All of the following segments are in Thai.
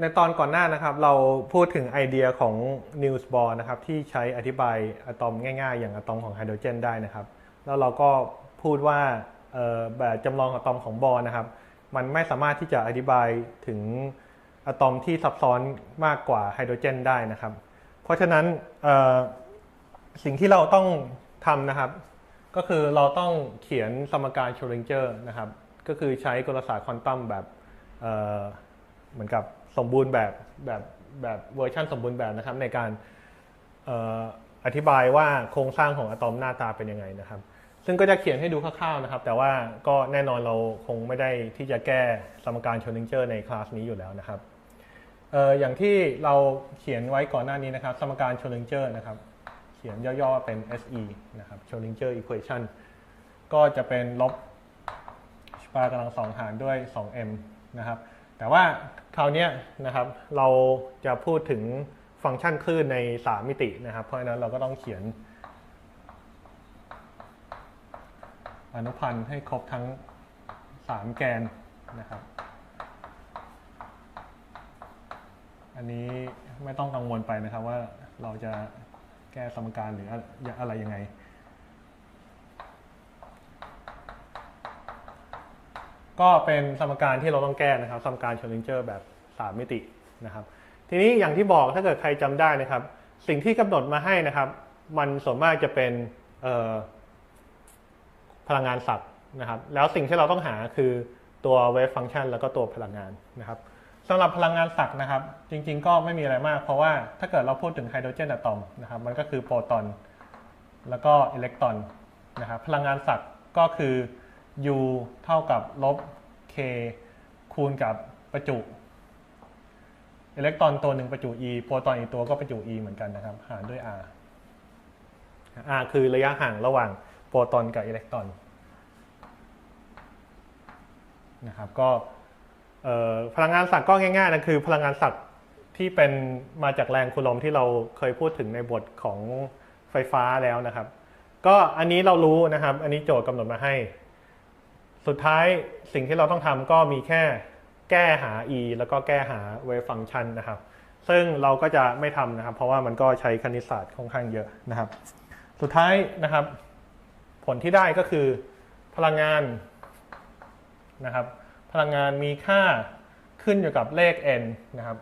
ในตอนก่อนหน้านะครับ เราพูดถึงไอเดียของนิวส์บอลนะครับที่ใช้อธิบายอะตอมง่ายๆ อย่างอะตอมของไฮโดรเจนได้นะครับ แล้วเราก็พูดว่าแบบจำลองอะตอมของบอลนะครับ มันไม่สามารถที่จะอธิบายถึงอะตอมที่ซับซ้อนมากกว่าไฮโดรเจนได้นะครับ เพราะฉะนั้นสิ่งที่เราต้องทำนะครับ ก็คือเราต้องเขียนสมการโช r ริงเจอร์นะครับ ก็คือใช้กลศาสตร์ควอนตัมแบบเเหมือนกับ สมบูรณ์แบบแบบแบบเวอร์ชันสมบูรณ์แบบนะครับ ในการอธิบายว่าโครงสร้างของอะตอมหน้าตาเป็นยังไงนะครับ ซึ่งก็จะเขียนให้ดูคร่าวๆนะครับ แต่ว่าก็แน่นอนเราคงไม่ได้ที่จะแก้สมการช r ริงเจอร์ในคลาสนี้อยู่แล้วนะครับออย่างที่เราเขียนไว้ก่อนหน้านี้นะครับ สมการช r ริงเจอร์นะครับ เขียนย่อๆเป็น SE นะครับ Schrödinger equation ก็จะเป็นลบชปากำลังสองหารด้วย 2m นะครับ แต่ว่าคราวนี้นะครับเราจะพูดถึงฟังก์ชันคลื่นใน 3 มิตินะครับ เพราะฉะนั้นเราก็ต้องเขียน อนุพันธ์ให้ครบทั้ง 3 แกนนะครับ อันนี้ไม่ต้องกังวลไปนะครับว่าเราจะแก้สมการหรืออะไรยังไง ก็เป็นสมการที่เราต้องแก้นะครับ สมการช r ริงเจอร์แบบ 3 มิตินะครับ ทีนี้อย่างที่บอกถ้าเกิดใครจำได้นะครับ สิ่งที่กำหนดมาให้นะครับ มันส่วนมากจะเป็นพลังงานสัตว์นะครับ แล้วสิ่งที่เราต้องหาคือตัวเวฟฟังชันแล้วก็ตัวพลังงานนะครับสำหรับพลังงานสักนะครับ จริง ๆ ก็ไม่มีอะไรมาก เพราะว่าถ้าเกิดเราพูดถึงไฮโดรเจนอะตอมนะครับ มันก็คือโปรตอนแล้วก็อิเล็กตรอนนะครับ พลังงานสักก็คือ U เท่ากับลบ K คูณกับประจุอิเล็กตรอนตัวหนึ่งประจุ E โปรตอนอีกตัวก็ประจุ E เหมือนกันนะครับ หารด้วย R R คือระยะห่างระหว่างโปรตอนกับอิเล็กตรอนนะครับก็พลังงานสักก็ง่ายๆนะคือพลังงานสักที่เป็นมาจากแรงคูลอมที่เราเคยพูดถึงในบทของไฟฟ้าแล้วนะครับ ก็อันนี้เรารู้นะครับ อันนี้โจทย์กำหนดมาให้ สุดท้ายสิ่งที่เราต้องทำก็มีแค่แก้หา e แล้วก็แก้หา wave function นะครับ ซึ่งเราก็จะไม่ทำนะครับ เพราะว่ามันก็ใช้คณิตศาสตร์ค่อนข้างเยอะนะครับ สุดท้ายนะครับ ผลที่ได้ก็คือ พลังงานนะครับ พลังงานมีค่าขึ้นอยู่กับเลข n นะครับ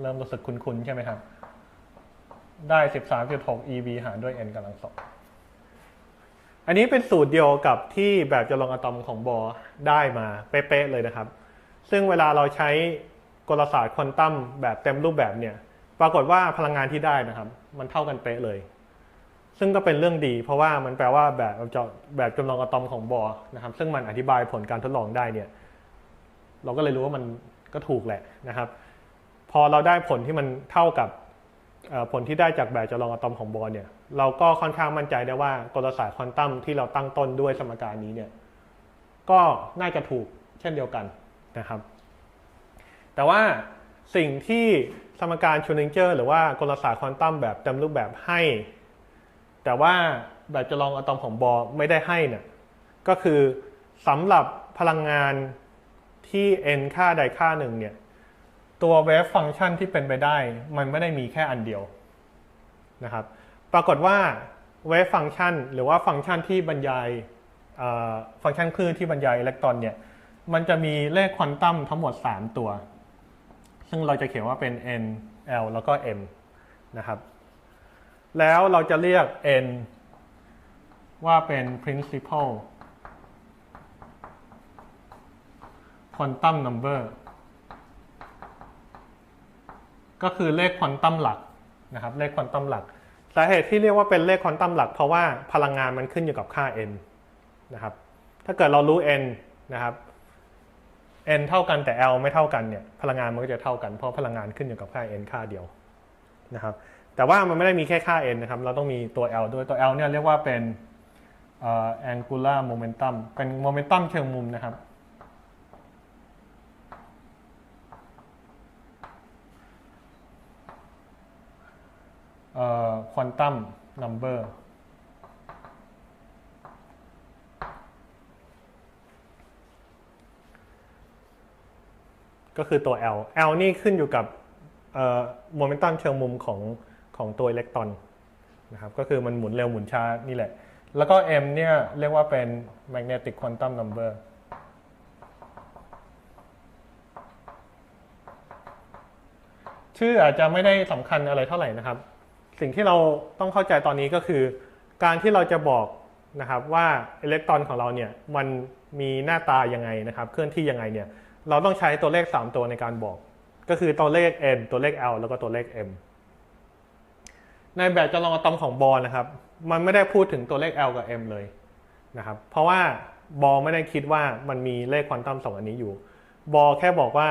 เริ่มรู้สึกคุ้นๆใช่ไหมครับ ได้ 13.6 eV หารด้วย n กำลังสอง อันนี้เป็นสูตรเดียวกับที่แบบจำลองอะตอมของบอได้มาเป๊ะๆเลยนะครับ ซึ่งเวลาเราใช้กลศาสตร์ควอนตัมแบบเต็มรูปแบบเนี่ย ปรากฏว่าพลังงานที่ได้นะครับ มันเท่ากันเป๊ะเลย ซึ่งก็เป็นเรื่องดี เพราะว่ามันแปลว่าแบบจแบบจำลองอะตอมของบอนะครับ ซึ่งมันอธิบายผลการทดลองได้เนี่ย เราก็เลยรู้ว่ามันก็ถูกแหละนะครับ พอเราได้ผลที่มันเท่ากับผลที่ได้จากแบบจำลองอะตอมของบอเนี่ย เราก็ค่อนข้างมั่นใจได้ว่ากลศาสตร์ควอนตัมที่เราตั้งต้นด้วยสมการนี้เนี่ยก็น่าจะถูกเช่นเดียวกันนะครับ แต่ว่าสิ่งที่สมการชูนิงเจอร์หรือว่ากลศาสตร์ควอนตัมแบบเต็มรูปแบบให้ แต่ว่าแบบจำลองอะตอมของบอร์ไม่ได้ให้เนี่ยก็คือสำหรับพลังงานที่ n ค่าใดค่าหนึ่งเนี่ยตัวเวฟฟังก์ชันที่เป็นไปได้ มันไม่ได้มีแค่อันเดียวนะครับ ปรากฏว่าเวฟฟังก์ชัน หรือว่าฟังก์ชันที่บรรยายฟังก์ชันคลื่นที่บรรยายอิเล็กตรอนเนี่ยมันจะมีเลขควอนตัมทั้งหมด 3 ตัว ซึ่งเราจะเขียนว่าเป็น n l แล้วก็ m นะครับ แล้วเราจะเรียก n ว่าเป็น principal quantum number ก็คือเลขควอนตัมหลักนะครับ เลขควอนตัมหลัก สาเหตุที่เรียกว่าเป็นเลขควอนตัมหลัก เพราะว่าพลังงานมันขึ้นอยู่กับค่า n นะครับ ถ้าเกิดเรารู้ n นะครับ n เท่ากันแต่ l ไม่เท่ากันเนี่ยพลังงานมันก็จะเท่ากันเพราะพลังงานขึ้นอยู่กับค่า n ค่าเดียวนะครับ แต่ว่ามันไม่ได้มีแค่ค่า n นะครับ เราต้องมีตัว l ด้วยตัว l เนี่ยเรียกว่าเป็น angular momentum เป็นโมเมนตัมเชิงมุมนะครับ เอ่อ ควอนตัมนัมเบอร์ก็คือตัว L L นี่ขึ้นอยู่กับโมเมนตัมเชิงมุมของของตัวอิเล็กตรอนนะครับก็คือมันหมุนเร็วหมุนช้านี่แหละ แล้วก็ M เนี่ยเรียกว่าเป็น magnetic quantum number ชื่ออาจจะไม่ได้สำคัญอะไรเท่าไหร่นะครับ สิ่งที่เราต้องเข้าใจตอนนี้ก็คือ การที่เราจะบอกนะครับว่าอิเล็กตรอนของเราเนี่ยมันมีหน้าตายังไงนะครับเคลื่อนที่ยังไงเนี่ยเราต้องใช้ตัวเลข 3 ตัวในการบอก ก็คือตัวเลข n ตัวเลข l แล้วก็ตัวเลข m ในแบบจำลองอะตอมของบอลนะครับ มันไม่ได้พูดถึงตัวเลข l กับ m เลยนะครับ เพราะว่าบอลไม่ได้คิดว่ามันมีเลขควอนตัมสองอันนี้อยู่ บอลแค่บอกว่า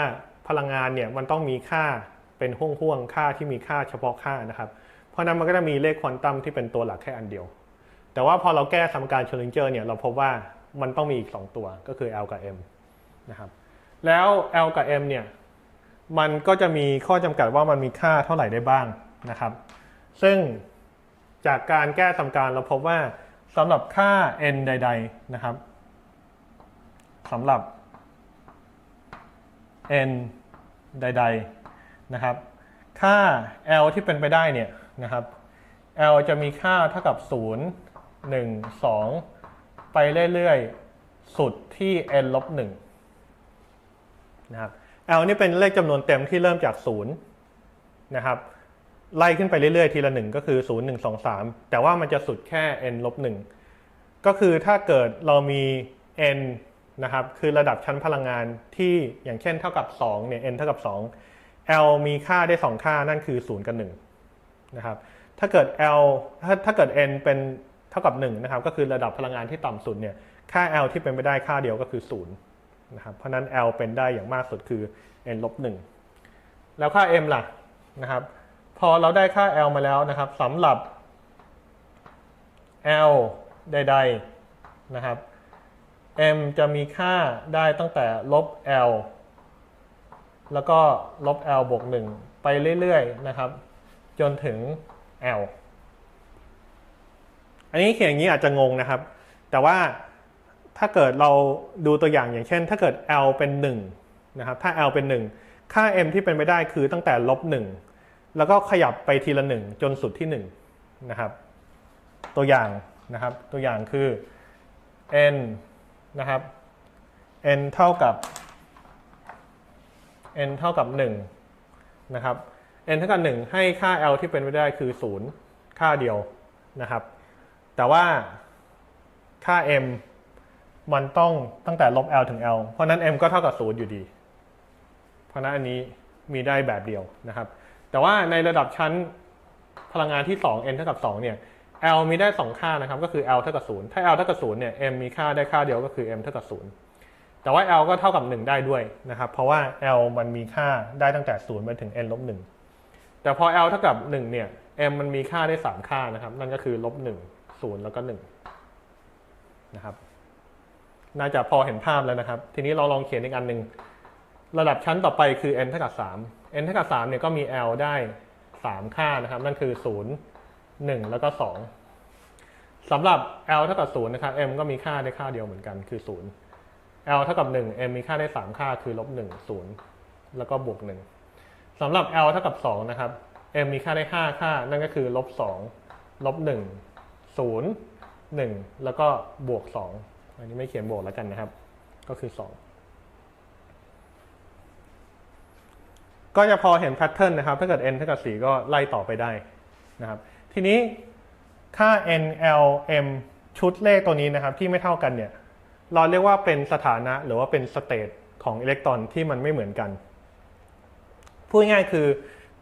พลังงานเนี่ยมันต้องมีค่าเป็นห่วงๆค่าที่มีค่าเฉพาะค่านะครับ เพราะนั้นมันก็จะมีเลขควอนตัมที่เป็นตัวหลักแค่อันเดียว แต่ว่าพอเราแก้สมการเชลลิงเจอร์เนี่ยเราพบว่ามันต้องมีอีก 2 ตัวก็คือ L กับ M นะครับแล้ว L กับ M เนี่ยมันก็จะมีข้อจำกัดว่ามันมีค่าเท่าไหร่ได้บ้างนะครับ ซึ่งจากการแก้สมการเราพบว่าสำหรับค่า n ใด ๆ นะครับสำหรับ n ใด ๆ นะครับ ค่า L ที่เป็นไปได้เนี่ย นะครับ L จะมีค่าเท่ากับ 0 1 2 ไปเรื่อยๆ สุดที่ n ลบ1นะครับ L นี่เป็นเลขจำนวนเต็มที่เริ่มจาก 0 นะครับ ไล่ขึ้นไปเรื่อยๆ ทีละ 1 ก็คือ 0 1 2 3 แต่ว่ามันจะสุดแค่ n ลบ1ก็คือถ้าเกิดเรามี n นะครับคือระดับชั้นพลังงานที่อย่างเช่นเท่ากับ2เนี่ย n เท่ากับ 2 L มีค่าได้ 2 ค่านั่นคือ 0 กับ 1 นะครับ ถ้าเกิด L ถ้าถ้าเกิด n เป็นเท่ากับ1นะครับ ก็คือระดับพลังงานที่ต่ำสุดเนี่ย ค่า L ที่เป็นไปได้ค่าเดียวก็คือ0นะครับ เพราะนั้น L เป็นได้อย่างมากสุดคือ n ลบ1แล้วค่า m ล่ะนะครับ พอเราได้ค่า L มาแล้วนะครับสำหรับ L ใดๆนะครับ M จะมีค่าได้ตั้งแต่ลบ L แล้วก็ลบ L บวก 1 ไปเรื่อยๆนะครับ จนถึง L อันนี้เขียนอย่างนี้อาจจะงงนะครับ แต่ว่าถ้าเกิดเราดูตัวอย่างอย่างเช่น ถ้าเกิด L เป็น1นะครับ ถ้า L เป็น 1 ค่า M ที่เป็นไปได้คือตั้งแต่ลบ1แล้วก็ขยับไปทีละ 1 จนสุดที่1นะครับ ตัวอย่างนะครับ ตัวอย่างคือ n นะครับ n เท่ากับ n เท่ากับ1นะครับ n เท่ากับ1ให้ค่า l ที่เป็นไปได้คือ 0 ค่าเดียวนะครับ แต่ว่าค่า m มันต้องตั้งแต่ลบ l ถึง l เพราะนั้น m ก็เท่ากับ 0 อยู่ดี เพราะนั้นอันนี้มีได้แบบเดียวนะครับ แต่ว่าในระดับชั้นพลังงานที่ 2 n เท่ากับ 2 เนี่ย L มีได้ 2 ค่านะครับ ก็คือ L เท่ากับ 0 ถ้า L เท่ากับ 0 เนี่ย M มีค่าได้ค่าเดียวก็คือ M เท่ากับ 0 แต่ว่า L ก็เท่ากับ 1 ได้ด้วยนะครับ เพราะว่า L มันมีค่าได้ตั้งแต่ 0 ไปถึง n ลบ1 แต่พอ L เท่ากับ 1 เนี่ย M มันมีค่าได้ 3 ค่านะครับ นั่นก็คือลบ1 0 แล้วก็ 1 นะครับ น่าจะพอเห็นภาพแล้วนะครับ ทีนี้เราลองเขียนอีกอันหนึ่งระดับชั้นต่อไปคือ n เท่ากับ 3 n เท่ากับ 3 เนี่ยก็มี L ได้ 3 ค่านะครับ นั่นคือ 0 1 แล้วก็ 2สำหรับ L เท่ากับ 0 นะครับ M ก็มีค่าได้ค่าเดียวเหมือนกันคือ 0 L เท่ากับ 1 M มีค่าได้ 3 ค่าคือลบ1 0 แล้วก็บวก 1 สำหรับ L เท่ากับ 2 นะครับ M มีค่าได้ 5 ค่า นั่นก็คือลบ2ลบ1 0 1 แล้วก็บวก 2 อันนี้ไม่เขียนบวกแล้วกันนะครับ ก็คือ 2 ก็จะพอเห็นแพทเทิร์นนะครับ ถ้าเกิด n เท่ากับ 4 ก็ไล่ต่อไปได้นะครับ ทีนี้ค่า n l m ชุดเลขตัวนี้นะครับ ที่ไม่เท่ากันเนี่ย เราเรียกว่าเป็นสถานะหรือว่าเป็นสเตตของอิเล็กตรอนที่มันไม่เหมือนกัน พูดง่ายคือ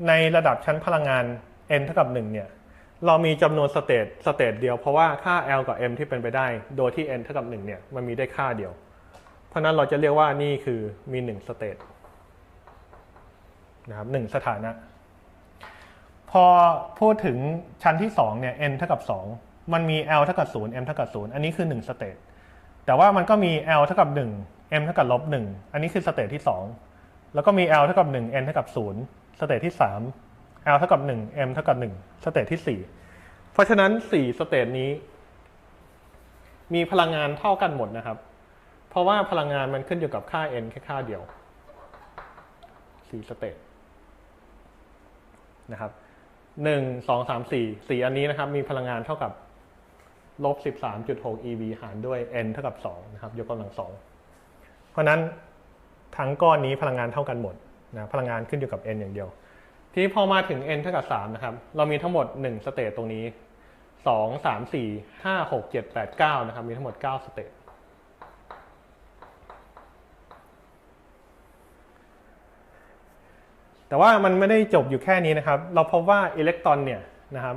ในระดับชั้นพลังงาน n เท่ากับ1เนี่ยเรามีจำนวนสเตตสเตตเดียวเพราะว่าค่า l กับ m ที่เป็นไปได้ โดยที่ n เท่ากับ1เนี่ยมันมีได้ค่าเดียว เพราะนั้นเราจะเรียกว่านี่คือมี1สเตตนะครับหนึ่งสถานะ พอพูดถึงชั้นที่2เนี่ย n เท่ากับ 2 มันมี l เท่ากับ0 m เท่ากับ0อันนี้คือ1สเตตแต่ว่ามันก็มี l เท่ากับ 1 m เท่ากับลบ1อันนี้คือสเตตที่ 2 แล้วก็มี l เท่ากับ1 n เท่ากับ0สเตตที่ 3 l เท่ากับ1 m เท่ากับ1สเตตที่ 4 เพราะฉะนั้น 4 สเตตนี้ มีพลังงานเท่ากันหมดนะครับ เพราะว่าพลังงานมันขึ้นอยู่กับค่า n แค่ค่าเดียวสี่สเตทนะครับหนึ่งสองสามสี่สี่อันนี้นะครับ มีพลังงานเท่ากับลบสิบสามจุดหก eV หารด้วย n เท่ากับสองนะครับ ยกกำลังสองเพราะนั้น ทั้งก้อนนี้พลังงานเท่ากันหมดนะพลังงานขึ้นอยู่กับ n อย่างเดียว ทีนี้พอมาถึง n เท่ากับ3นะครับเรามีทั้งหมด1สเตตตรงนี้ 2 3 4 5 6 7 8 9นะครับมีทั้งหมด 9 สเตตแต่ว่ามันไม่ได้จบอยู่แค่นี้นะครับ เราพบว่าอิเล็กตรอนเนี่ยนะครับ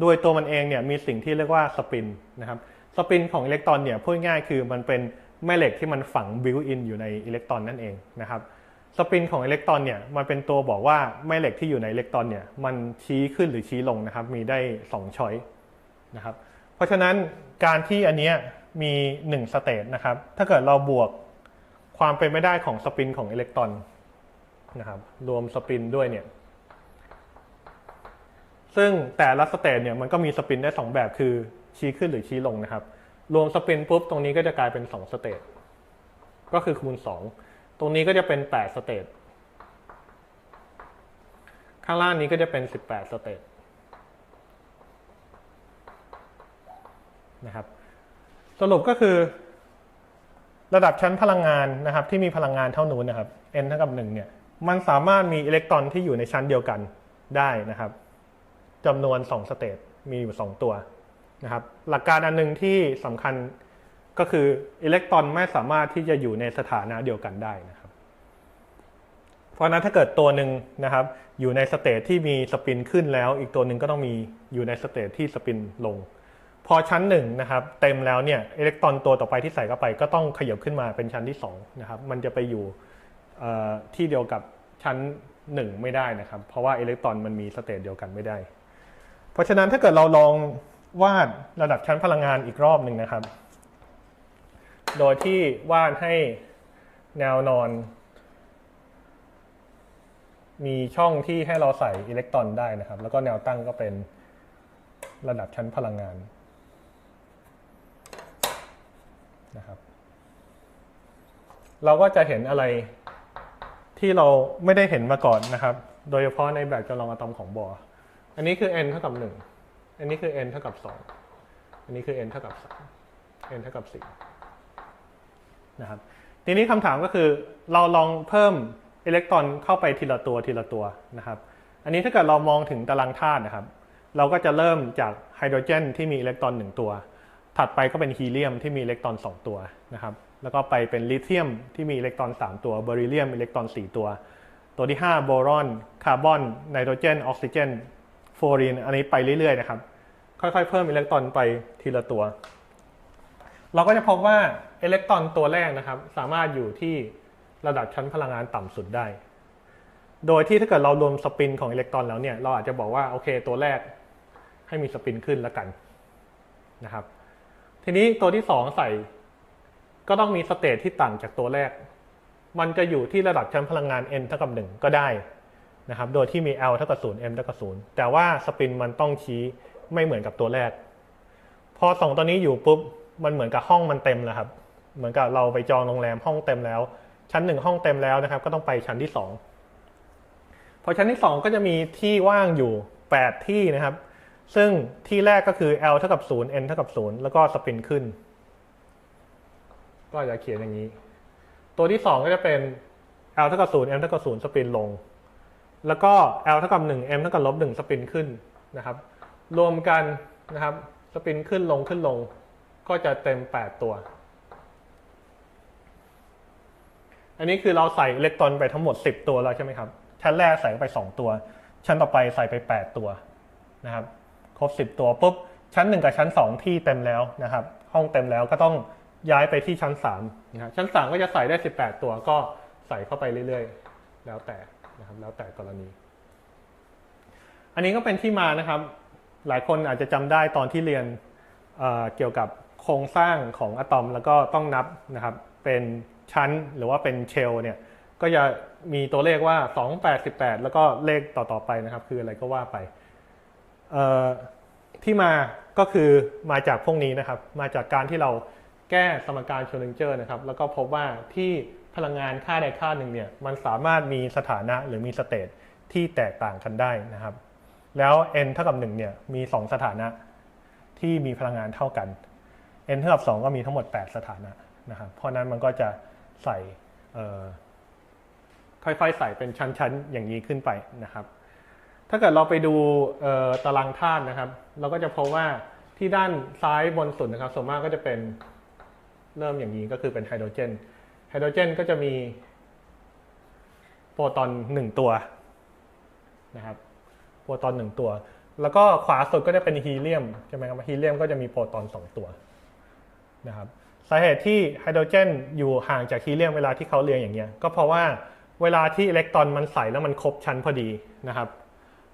โดยตัวมันเองเนี่ยมีสิ่งที่เรียกว่าสปินนะครับสปินของอิเล็กตรอนเนี่ยพูดง่ายคือมันเป็น แม่เหล็กที่มันฝังบิวอินอยู่ในอิเล็กตรอนนั่นเองนะครับสปินของอิเล็กตรอนเนี่ยมันเป็นตัวบอกว่าแม่เหล็กที่อยู่ในอิเล็กตรอนเนี่ยมันชี้ขึ้นหรือชี้ลงนะครับ มีได้2ช้อยนะครับเพราะฉะนั้นการที่อันเนี้ยมี1สเตทนะครับ ถ้าเกิดเราบวกความเป็นไม่ได้ของสปินของอิเล็กตรอนนะครับรวมสปินด้วยเนี่ยซึ่งแต่ละสเตทเนี่ยมันก็มีสปินได้ 2 แบบคือชี้ขึ้นหรือชี้ลงนะครับ รวมสปินปุ๊บตรงนี้ก็จะกลายเป็น2สเตทก็คือคูณ 2 ตรงนี้ก็จะเป็น 8 สเตทข้างล่างนี้ก็จะเป็น 18 สเตทนะครับสรุปก็คือ ระดับชั้นพลังงานนะครับ ที่มีพลังงานเท่านู้นนะครับ n เท่ากับ1เนี่ยมันสามารถมีอิเล็กตรอนที่อยู่ในชั้นเดียวกันได้นะครับจำนวน 2 สเตทมีอยู่ 2 ตัว นะครับหลักการอันหนึงที่สำคัญก็คืออิเล็กตรอนไม่สามารถที่จะอยู่ในสถานะเดียวกันได้นะครับ เพราะนั้นถ้าเกิดตัวหนึ่งนะครับ อยู่ในสเตทที่มีสปินขึ้นแล้ว อีกตัวหนึ่งก็ต้องมีอยู่ในสเตทที่สปินลง พอชั้นหนึ่งนะครับ เต็มแล้วเนี่ยอิเล็กตรอนตัวต่อไปที่ใส่เข้าไป ก็ต้องขยับขึ้นมาเป็นชั้นที่2นะครับมันจะไปอยู่ที่เดียวกับชั้น 1 ไม่ได้นะครับ เพราะว่าอิเล็กตรอนมันมีสเตทเดียวกันไม่ได้ เพราะฉะนั้นถ้าเกิดเราลอง วาดระดับชั้นพลังงานอีกรอบหนึ่งนะครับ โดยที่วาดให้แนวนอน มีช่องที่ให้เราใส่อิเล็กตรอนได้นะครับ แล้วก็แนวตั้งก็เป็นระดับชั้นพลังงานนะครับ เราก็จะเห็นอะไรที่เราไม่ได้เห็นมาก่อนนะครับ โดยเฉพาะในแบบจำลองอะตอมของบอร์อันนี้คือ n เท่ากับ1 อันนี้คือ n เท่ากับ 2 อันนี้คือ n เท่ากับ 3 n เท่ากับ 4 นะครับ ทีนี้คำถามก็คือเราลองเพิ่มอิเล็กตรอนเข้าไปทีละตัวทีละตัวนะครับ อันนี้ถ้าเกิดเรามองถึงตารางธาตุนะครับ เราก็จะเริ่มจากไฮโดรเจนที่มีอิเล็กตรอน 1 ตัว ถัดไปก็เป็นฮีเลียมที่มีอิเล็กตรอน 2 ตัวนะครับ แล้วก็ไปเป็นลิเธียมที่มีอิเล็กตรอน 3 ตัวเบริเลียมอิเล็กตรอน 4 ตัว ตัวที่ 5 โบรอน คาร์บอน ไนโตรเจน ออกซิเจน ฟลูออรีนอันนี้ไปเรื่อยๆนะครับ ค่อยๆ เพิ่มอิเล็กตรอนไปทีละตัว เราก็จะพบว่าอิเล็กตรอนตัวแรกนะครับ สามารถอยู่ที่ระดับชั้นพลังงานต่ำสุดได้ โดยที่ถ้าเกิดเรารวมสปินของอิเล็กตรอนแล้วเนี่ย เราอาจจะบอกว่าโอเคตัวแรกให้มีสปินขึ้นแล้วกันนะครับ ทีนี้ตัวที่ 2 ใส่ ก็ต้องมีสเตทที่ต่างจากตัวแรก มันจะอยู่ที่ระดับชั้นพลังงาน n เท่ากับ1ก็ได้ นะครับ โดยที่มี l เท่ากับ0 m เท่ากับ0แต่ว่าสปินมันต้องชี้ไม่เหมือนกับตัวแรก พอสองตัวนี้อยู่ปุ๊บ มันเหมือนกับห้องมันเต็มแล้วครับ เหมือนกับเราไปจองโรงแรมห้องเต็มแล้ว ชั้นหนึ่งห้องเต็มแล้วนะครับ ก็ต้องไปชั้นที่สองพอชั้นที่สองก็จะมีที่ว่างอยู่ 8 ที่นะครับ ซึ่งที่แรกก็คือ l เท่ากับ0 n เท่ากับ0แล้วก็สปินขึ้น ก็จะเขียนอย่างนี้ ตัวที่2ก็จะเป็น l เท่ากับ0 m เท่ากับ0สปินลง แล้วก็ l เท่ากับ1 m เท่ากับลบ1สปินขึ้นนะครับ รวมกันนะครับสปินขึ้นลงขึ้นลง ก็จะเต็ม 8 ตัว อันนี้คือเราใส่อิเล็กตรอนไปทั้งหมด 10 ตัวแล้วใช่ไหมครับ ชั้นแรกใส่ไป 2 ตัว ชั้นต่อไปใส่ไป 8 ตัวนะครับ ครบ 10 ตัวปุ๊บ ชั้น 1 กับชั้น 2 ที่เต็มแล้วนะครับ ห้องเต็มแล้วก็ต้องย้ายไปที่ชั้น3นะครับชั้น 3 ก็จะใส่ได้ 18 ตัวก็ใส่เข้าไปเรื่อย ๆ แล้วแต่ นะครับแล้วแต่กรณี อันนี้ก็เป็นที่มานะครับ หลายคนอาจจะจำได้ตอนที่เรียนเเกี่ยวกับโครงสร้างของอะตอมแล้วก็ต้องนับนะครับเป็นชั้นหรือว่าเป็นเชลเนี่ยก็จะมีตัวเลขว่า 2 8 18แล้วก็เลขต่อๆไปนะครับ คืออะไรก็ว่าไปที่มาก็คือมาจากพวกนี้นะครับ มาจากการที่เราแก้สมการโชลิงเจอร์นะครับ แล้วก็พบว่าที่ พลังงานค่าใดค่าหนึ่งเนี่ยมันสามารถมีสถานะหรือมีสเตทที่แตกต่างกันได้นะครับ แล้ว n เท่ากับ1เนี่ยมี 2 สถานะที่มีพลังงานเท่ากัน n เท่ากับ 2 ก็มีทั้งหมด 8 สถานะนะครับเพราะนั้นมันก็จะใส่ค่อยๆ ใส่เป็นชั้นๆ อย่างนี้ขึ้นไปนะครับ ถ้าเกิดเราไปดูตารางธาตุนะครับ เราก็จะพบว่าที่ด้านซ้ายบนสุดนะครับส่วนมากก็จะเป็นเริ่มอย่างนี้ก็คือเป็นไฮโดรเจน ไฮโดรเจนก็จะมีโปรตอนหนึ่งตัวนะครับโปรตอนหนึ่งตัว แล้วก็ขวาสุดก็จะเป็นฮีเลียมใช่ไหมครับฮีเลียมก็จะมีโปรตอนสองตัวนะครับสาเหตุที่ไฮโดรเจนอยู่ห่างจากฮีเลียมเวลาที่เขาเรียงอย่างเงี้ยก็เพราะว่าเวลาที่อิเล็กตรอนมันใส่แล้วมันครบชั้นพอดีนะครับ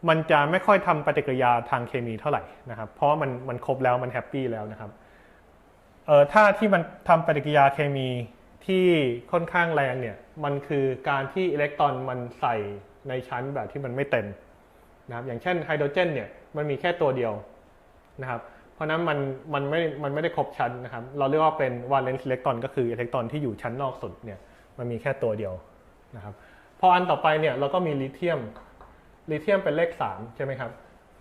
มันจะไม่ค่อยทำปฏิกิริยาทางเคมีเท่าไหร่นะครับ เพราะมันมันครบแล้วมันแฮปปี้แล้วนะครับเอ่อถ้าที่มันทำปฏิกิริยาเคมี ที่ค่อนข้างแรงเนี่ยมันคือการที่อิเล็กตรอนมันใส่ในชั้นแบบที่มันไม่เต็มนะครับอย่างเช่นไฮโดรเจนเนี่ยมันมีแค่ตัวเดียวนะครับเพราะนั้นมันมันไม่มันไม่ได้ครบชั้นนะครับเราเรียกว่าเป็นวาเลนซ์อิเล็กตรอนก็คืออิเล็กตรอนที่อยู่ชั้นนอกสุดเนี่ยมันมีแค่ตัวเดียวนะครับพออันต่อไปเนี่ยเราก็มีลิเธียมลิเธียมเป็นเลข3ใช่ไหมครับ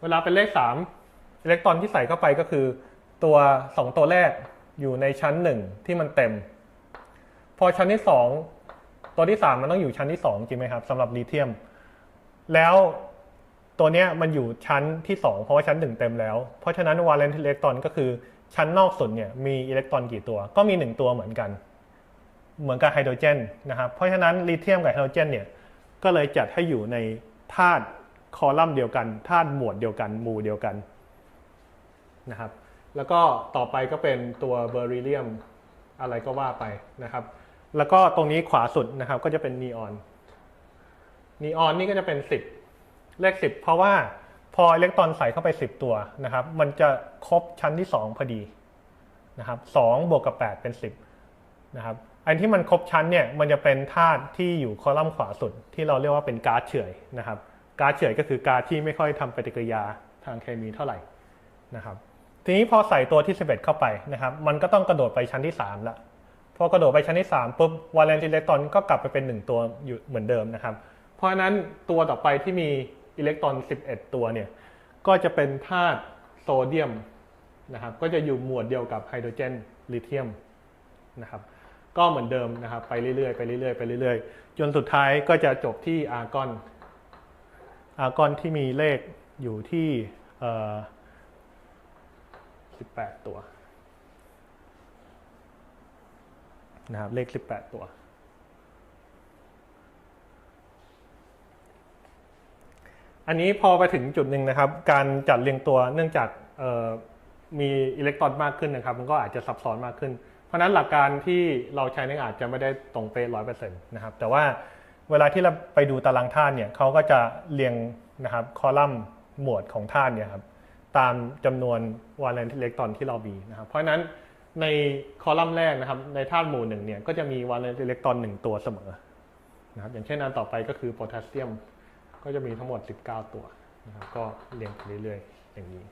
เวลาเป็นเลข3อิเล็กตรอนที่ใส่เข้าไปก็คือ ตัว 2 ตัวแรกอยู่ในชั้น 1 ที่มันเต็ม พอชั้นที่ 2 ตัวที่ 3 มันต้องอยู่ชั้นที่ 2 จริงไหมครับสำหรับลิเธียม แล้วตัวเนี้ยมันอยู่ชั้นที่ 2 เพราะว่าชั้น 1 เต็มแล้ว เพราะฉะนั้นวาเลนต์อิเล็กตรอนก็คือชั้นนอกสุดเนี่ยมีอิเล็กตรอนกี่ตัว ก็มี 1 ตัวเหมือนกัน เหมือนกับไฮโดรเจนนะครับ เพราะฉะนั้นลิเธียมกับไฮโดรเจนเนี่ยก็เลยจัดให้อยู่ในธาตุคอลัมน์เดียวกันธาตุหมวดเดียวกันหมู่เดียวกันนะครับ แล้วก็ต่อไปก็เป็นตัวเบอร์ริเลียม อะไรก็ว่าไปนะครับ แล้วก็ตรงนี้ขวาสุดนะครับก็จะเป็นนีออนนีออนนี่ก็จะเป็น 10 เลข 10 เพราะว่าพออิเล็กตรอนใส่เข้าไป 10 ตัวนะครับ มันจะครบชั้นที่ 2 พอดีนะครับ2บวกกับ 8 เป็น 10นะครับอันที่มันครบชั้นเนี่ยมันจะเป็นธาตุที่อยู่คอลัมน์ขวาสุด ที่เราเรียกว่าเป็นก๊าซเฉื่อยนะครับก๊าซเฉื่อยก็คือก๊าซที่ไม่ค่อยทำปฏิกิริยาทางเคมีเท่าไหร่นะครับ ทีนี้พอใส่ตัวที่ 11 เข้าไปนะครับ มันก็ต้องกระโดดไปชั้นที่3ละพอกระโดดไปชั้นที่3ปุ๊บวาเลนติอิเล็กตรอนก็กลับไปเป็น 1 ตัวอยู่เหมือนเดิมนะครับ เพราะฉะนั้นตัวต่อไปที่มีอิเล็กตรอน 11 ตัวเนี่ยก็จะเป็นธาตุโซเดียมนะครับก็จะอยู่หมวดเดียวกับไฮโดรเจนลิเธียมนะครับก็เหมือนเดิมนะครับไปเรื่อยๆไปเรื่อยๆไปเรื่อยๆ จนสุดท้ายก็จะจบที่อาร์กอนอาร์กอนที่มีเลขอยู่ที่ 18 ตัวนะครับเลข 18 ตัว อันนี้พอไปถึงจุดหนึ่งนะครับ การจัดเรียงตัวเนื่องจากมีอิเล็กตรอนมากขึ้นนะครับ มันก็อาจจะซับซ้อนมากขึ้น เพราะฉะนั้นหลักการที่เราใช้นี่อาจจะไม่ได้ตรงเป๊ะร้อยเปอร์เซ็นต์นะครับ แต่ว่าเวลาที่เราไปดูตารางธาตุเนี่ยเขาก็จะเรียงนะครับคอลัมน์หมวดของธาตุเนี่ยครับ ตามจำนวนวาเลนต์อิเล็กตรอนที่เรามีนะครับ เพราะฉะนั้นในคอลัมน์แรกนะครับ ในธาตุหมู่หนึ่งเนี่ยก็จะมีวาเลนต์อิเล็กตรอนหนึ่งตัวเสมอนะครับอย่างเช่นอันต่อไปก็คือโพแทสเซียม ก็จะมีทั้งหมด 19 ตัวนะครับก็เรียงไปเรื่อยๆอย่างนี้